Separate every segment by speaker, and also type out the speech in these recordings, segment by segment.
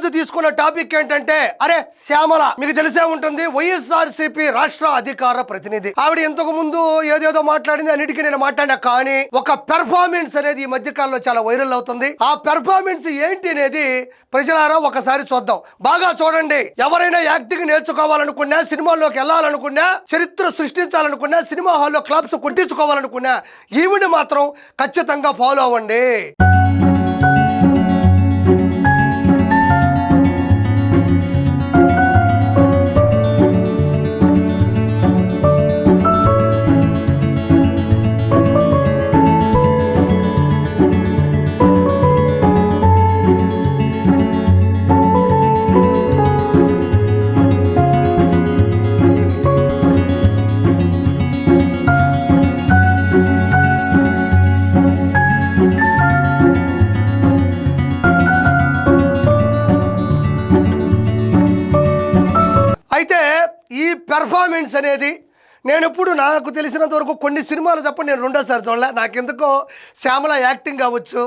Speaker 1: ఈరోజు తీసుకున్న టాపిక్ ఏంటంటే అరే శ్యామల మీకు తెలిసే ఉంటుంది వైఎస్ఆర్ సిపి రాష్ట్ర అధికార ప్రతినిధి. ఆవిడ ఇంతకు ముందు ఏదేదో మాట్లాడింది అన్నిటికీ నేను మాట్లాడినా కానీ ఒక పెర్ఫార్మెన్స్ అనేది ఈ మధ్య కాలంలో చాలా వైరల్ అవుతుంది. ఆ పెర్ఫార్మెన్స్ ఏంటి అనేది ప్రజలారా ఒకసారి చూద్దాం. బాగా చూడండి. ఎవరైనా యాక్టింగ్ నేర్చుకోవాలనుకున్నా సినిమాల్లోకి వెళ్ళాలనుకున్నా చరిత్ర సృష్టించాలనుకున్నా సినిమా హాల్లో క్లబ్స్ కుట్టించుకోవాలనుకున్నా ఈవిడ మాత్రం ఖచ్చితంగా ఫాలో అవ్వండి. పెర్ఫార్మెన్స్ అనేది నేను ఇప్పుడు నాకు తెలిసినంత వరకు కొన్ని సినిమాలు తప్ప నేను రెండోసారి చూడలే. నాకెందుకో శ్యామల యాక్టింగ్ కావచ్చు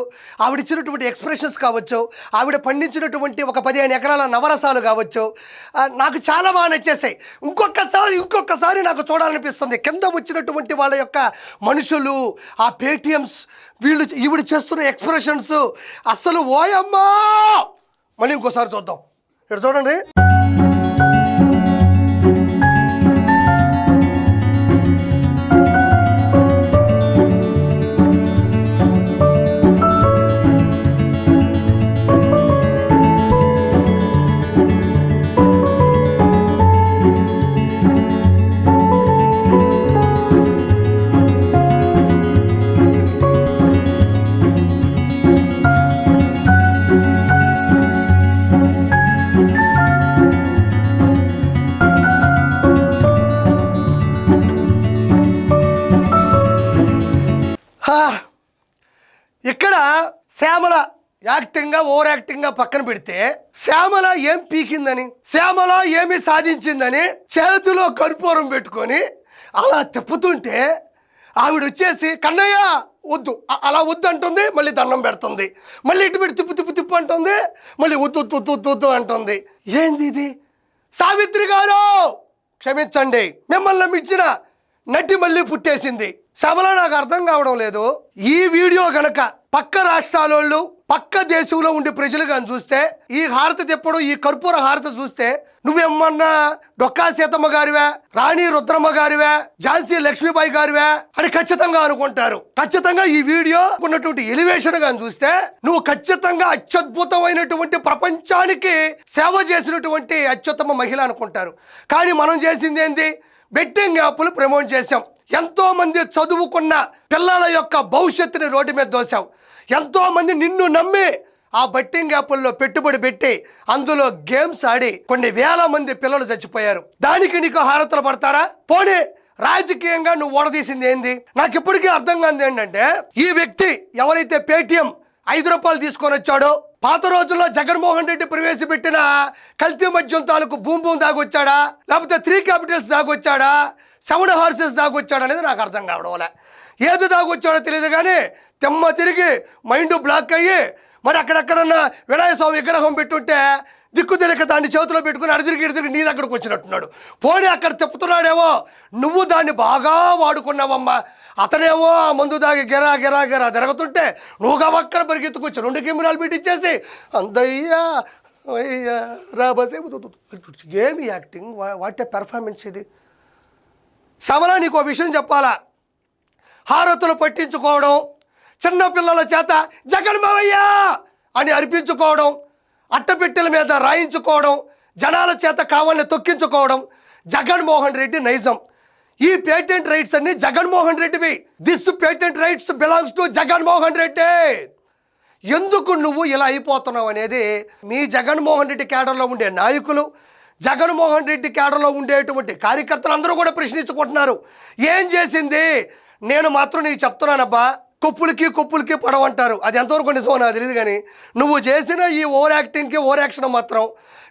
Speaker 1: ఆవిడ ఇచ్చినటువంటి ఎక్స్ప్రెషన్స్ కావచ్చు ఆవిడ పండించినటువంటి ఒక పదిహేను ఎకరాల నవరసాలు కావచ్చు నాకు చాలా బాగా నచ్చేసాయి. ఇంకొకసారి ఇంకొకసారి నాకు చూడాలనిపిస్తుంది. కింద వచ్చినటువంటి వాళ్ళ యొక్క మనుషులు ఆ పేటిఎమ్స్ వీళ్ళు ఈవిడ చేస్తున్న ఎక్స్ప్రెషన్స్ అస్సలు ఓయమ్మా! మళ్ళీ ఇంకోసారి చూద్దాం. ఇక్కడ చూడండి. ఇక్కడ శ్యామల యాక్టింగ్గా ఓవర్ యాక్టింగ్గా పక్కన పెడితే శ్యామల ఏం పీకిందని? శ్యామల ఏమి సాధించిందని చేతిలో కర్పూరం పెట్టుకొని అలా తిప్పుతుంటే ఆవిడ వచ్చేసి కన్నయ్య వద్దు అలా వద్దు అంటుంది మళ్ళీ దండం పెడుతుంది. మళ్ళీ ఇటు పెట్టి తిప్పు తిప్పు తిప్పు అంటుంది మళ్ళీ వద్దు వద్దు వద్దు వద్దు అంటుంది. ఏంది ఇది? సావిత్రి గారు! క్షమించండి మిమ్మల్ని మించిన నటి మళ్ళీ పుట్టేసింది. సభలో నాకు అర్థం కావడం లేదు. ఈ వీడియో గనక పక్క రాష్ట్రాలోళ్ళు పక్క దేశంలో ఉండే ప్రజలు కానీ చూస్తే ఈ హారత తిప్పడం ఈ కర్పూర హారత చూస్తే నువ్వేమన్నా డొక్కా సీతమ్మ గారివే రాణి రుద్రమ్మ గారివే ఝాన్సీ లక్ష్మీబాయి గారివే అని ఖచ్చితంగా అనుకుంటారు. ఖచ్చితంగా ఈ వీడియో ఉన్నటువంటి ఎలివేషన్ గాని చూస్తే నువ్వు ఖచ్చితంగా అత్యద్భుతమైనటువంటి ప్రపంచానికి సేవ చేసినటువంటి అత్యుత్తమ మహిళ అనుకుంటారు. కానీ మనం చేసింది ఏంది? బెట్టింగ్ యాప్లు ప్రమోట్ చేశాం. ఎంతో మంది చదువుకున్న పిల్లల యొక్క భవిష్యత్తుని రోడ్డు మీద దోశావు. ఎంతో మంది నిన్ను నమ్మి ఆ బట్టింగ్ యాప్ల్లో పెట్టుబడి పెట్టి అందులో గేమ్స్ ఆడి కొన్ని వేల మంది పిల్లలు చచ్చిపోయారు. దానికి నీకు హారతలు పడతారా? పోనీ రాజకీయంగా నువ్వు ఓడదీసింది ఏంది? నాకు ఇప్పటికీ అర్థం కాదు ఏంటంటే ఈ వ్యక్తి ఎవరైతే పేటిఎం ఐదు రూపాయలు తీసుకొని వచ్చాడో పాత రోజుల్లో జగన్మోహన్ రెడ్డి ప్రవేశపెట్టిన కల్తీ మద్యం తాలూకు భూమి భూమి దాగొచ్చాడా? లేకపోతే త్రీ క్యాపిటల్స్ దాగొచ్చాడా? సెవెన్ హార్సెస్ దాగొచ్చాడా అనేది నాకు అర్థం కావడం లే ఏది దాకొచ్చాడో తెలియదు కానీ తెమ్మ తిరిగి మైండ్ బ్లాక్ అయ్యి మరి అక్కడెక్కడన్నా వినాయక స్వామి విగ్రహం పెట్టుంటే దిక్కు తెలియక దాన్ని చేతిలో పెట్టుకుని అడిదిరిగి ఇడిదిరిగి నీ దగ్గరకు వచ్చినట్టున్నాడు. పోనీ అక్కడ తిప్పుతున్నాడేమో నువ్వు దాన్ని బాగా వాడుకున్నావమ్మా. అతనేమో ఆ మందు దాగి గెరా గెరా గెరా తిరుగుతుంటే నువ్వు అక్కడ పరిగెత్తుకొచ్చి రెండు కెమెరాలు పెట్టించేసి అందయ్యా అయ్యా రాబసే ఏమి యాక్టింగ్? వాటే పెర్ఫార్మెన్స్ ఇది? సమలా నీకు ఒక విషయం చెప్పాలా? హారతులు పట్టించుకోవడం చిన్నపిల్లల చేత జగన్మవయ్య అని అర్పించుకోవడం అట్టపెట్టెల మీద రాయించుకోవడం జనాల చేత కావాలని తొక్కించుకోవడం జగన్మోహన్ రెడ్డి నైజం. ఈ పేటెంట్ రైట్స్ అన్ని Jaganmohan రెడ్డివి. This patent rights belongs to Jaganmohan Reddy. ఎందుకు నువ్వు ఇలా అయిపోతున్నావు అనేది మీ జగన్మోహన్ రెడ్డి కేడర్లో ఉండే నాయకులు జగన్మోహన్ రెడ్డి కేడర్లో ఉండేటువంటి కార్యకర్తలు అందరూ కూడా ప్రశ్నించుకుంటున్నారు. ఏం చేసింది? నేను మాత్రం నీకు చెప్తున్నానబ్బా కొప్పులకి కొప్పులకి పడవంటారు. అది ఎంతవరకు నిజమో నాకు తెలియదు కానీ నువ్వు చేసిన ఈ ఓవర్ యాక్టింగ్కి ఓవర్ యాక్షన్ మాత్రం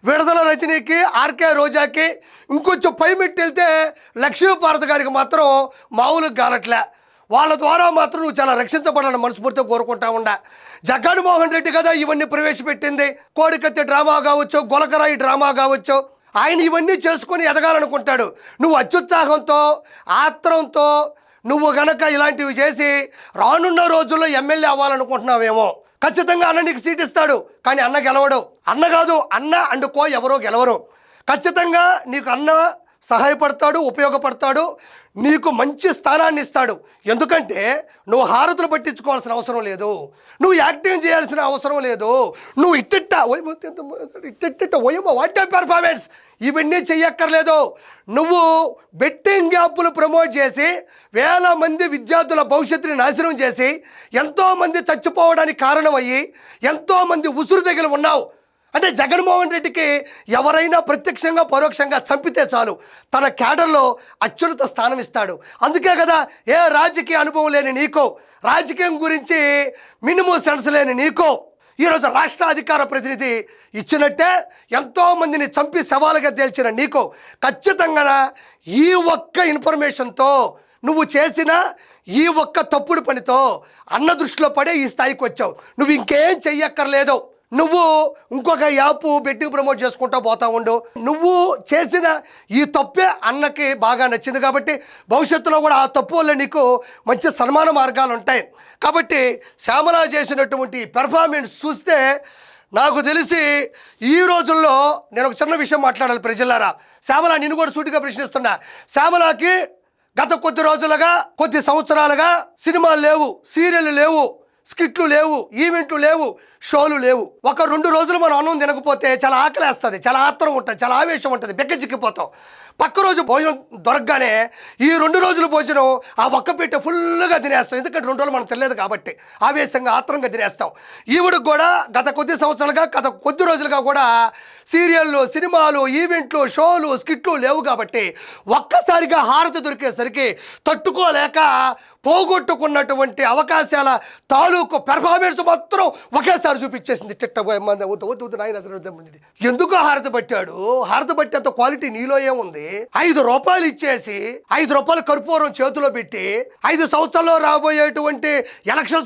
Speaker 1: విడుదల రజనీకి ఆర్కే రోజాకి ఇంకొంచెం పై మెట్టి వెళ్తే లక్ష్మీపార్వతి గారికి మాత్రం మామూలుగా గాలట్లే. వాళ్ళ ద్వారా మాత్రం నువ్వు చాలా రక్షించబడాలని మనస్ఫూర్తిగా కోరుకుంటా ఉండా. జగన్మోహన్ రెడ్డి కదా ఇవన్నీ ప్రవేశపెట్టింది. కోడికత్తి డ్రామా కావచ్చు గొలకరాయి డ్రామా కావచ్చు ఆయన ఇవన్నీ చేసుకొని ఎదగాలనుకుంటాడు. నువ్వు అత్యుత్సాహంతో ఆత్రంతో నువ్వు గనక ఇలాంటివి చేసి రానున్న రోజుల్లో ఎమ్మెల్యే అవ్వాలనుకుంటున్నావేమో. ఖచ్చితంగా అన్న నీకు సీట్ ఇస్తాడు కానీ అన్న గెలవడు. అన్న కాదు అన్న అండ్ కో ఎవరో గెలవరు. ఖచ్చితంగా నీకు అన్న సహాయపడతాడు ఉపయోగపడతాడు నీకు మంచి స్థానాన్ని ఇస్తాడు ఎందుకంటే నువ్వు హారతులు పట్టించుకోవాల్సిన అవసరం లేదు. నువ్వు యాక్టింగ్ చేయాల్సిన అవసరం లేదు. నువ్వు ఇట్టిట్ట ఇట్టిట్ట ఓయమ్మ వాట్ పెర్ఫార్మెన్స్ ఇవన్నీ చెయ్యక్కర్లేదు. నువ్వు బెట్టింగ్ యాప్లు ప్రమోట్ చేసి వేల మంది విద్యార్థుల భవిష్యత్తుని నాశనం చేసి ఎంతోమంది చచ్చిపోవడానికి కారణమయ్యి ఎంతోమంది ఉసురు దగ్గర ఉన్నావు. అంటే జగన్మోహన్ రెడ్డికి ఎవరైనా ప్రత్యక్షంగా పరోక్షంగా చంపితే చాలు. తన క్యాడర్లో అత్యున్నత స్థానం ఇస్తాడు. అందుకే కదా ఏ రాజకీయ అనుభవం లేని నీకో రాజకీయం గురించి మినిమం సెన్స్ లేని నీకో ఈరోజు రాష్ట్ర అధికార ప్రతినిధి ఇచ్చినట్టే ఎంతోమందిని చంపి సవాలుగా తేల్చిన నీకు ఖచ్చితంగా ఈ ఒక్క ఇన్ఫర్మేషన్తో నువ్వు చేసిన ఈ ఒక్క తప్పుడు పనితో అన్న దృష్టిలో పడే ఈ స్థాయికి వచ్చావు. నువ్వు ఇంకేం చెయ్యక్కర్లేదు. నువ్వు ఇంకొక యాప్ పెట్టి ప్రమోట్ చేసుకుంటూ పోతా ఉండు. నువ్వు చేసిన ఈ తప్పే అన్నకి బాగా నచ్చింది కాబట్టి భవిష్యత్తులో కూడా ఆ తప్పు వల్ల నీకు మంచి సన్మాన మార్గాలు ఉంటాయి. కాబట్టి శ్యామల చేసినటువంటి పెర్ఫార్మెన్స్ చూస్తే నాకు తెలిసి ఈ రోజుల్లో నేను ఒక చిన్న విషయం మాట్లాడాలి ప్రజలారా. శ్యామల నిన్ను కూడా సూటిగా ప్రశ్నిస్తున్నా. శ్యామలకి గత కొద్ది రోజులుగా కొద్ది సంవత్సరాలుగా సినిమాలు లేవు సీరియల్ లేవు స్కిట్లు లేవు ఈవెంట్లు లేవు. షోలు లేవు. ఒక రెండు రోజులు మనం అన్నం తినకపోతే చాలా ఆకలేస్తుంది చాలా ఆత్రం ఉంటుంది చాలా ఆవేశం ఉంటుంది బెక్కచిక్కిపోతాం పక్క రోజు భోజనం దొరకగానే ఈ రెండు రోజుల భోజనం ఆ ఒక్క పీట ఫుల్గా తినేస్తాం. ఎందుకంటే రెండు రోజులు మనం తినలేదు కాబట్టి ఆవేశంగా ఆత్రంగా తినేస్తాం. ఈవిడికి కూడా గత కొద్ది సంవత్సరాలుగా గత కొద్ది రోజులుగా కూడా సీరియళ్ళు సినిమాలు ఈవెంట్లు షోలు స్కిట్లు లేవు కాబట్టి ఒక్కసారిగా హారతి దొరికేసరికి తట్టుకోలేక పోగొట్టుకున్నటువంటి అవకాశాల తాలూకు పెర్ఫార్మెన్స్ మాత్రం ఒకేసారి చూపించేసింది. తిట్ట వద్దు వద్దు వద్దు నాయన అసలు ఎందుకు హారత పట్టాడు? హారత పట్టేంత క్వాలిటీ నీలో ఏముంది? ఐదు రూపాయలు ఇచ్చేసి ఐదు రూపాయలు కర్పూరం చేతిలో పెట్టి ఐదు సంవత్సరాల్లో రాబోయేటువంటి ఎలక్షన్స్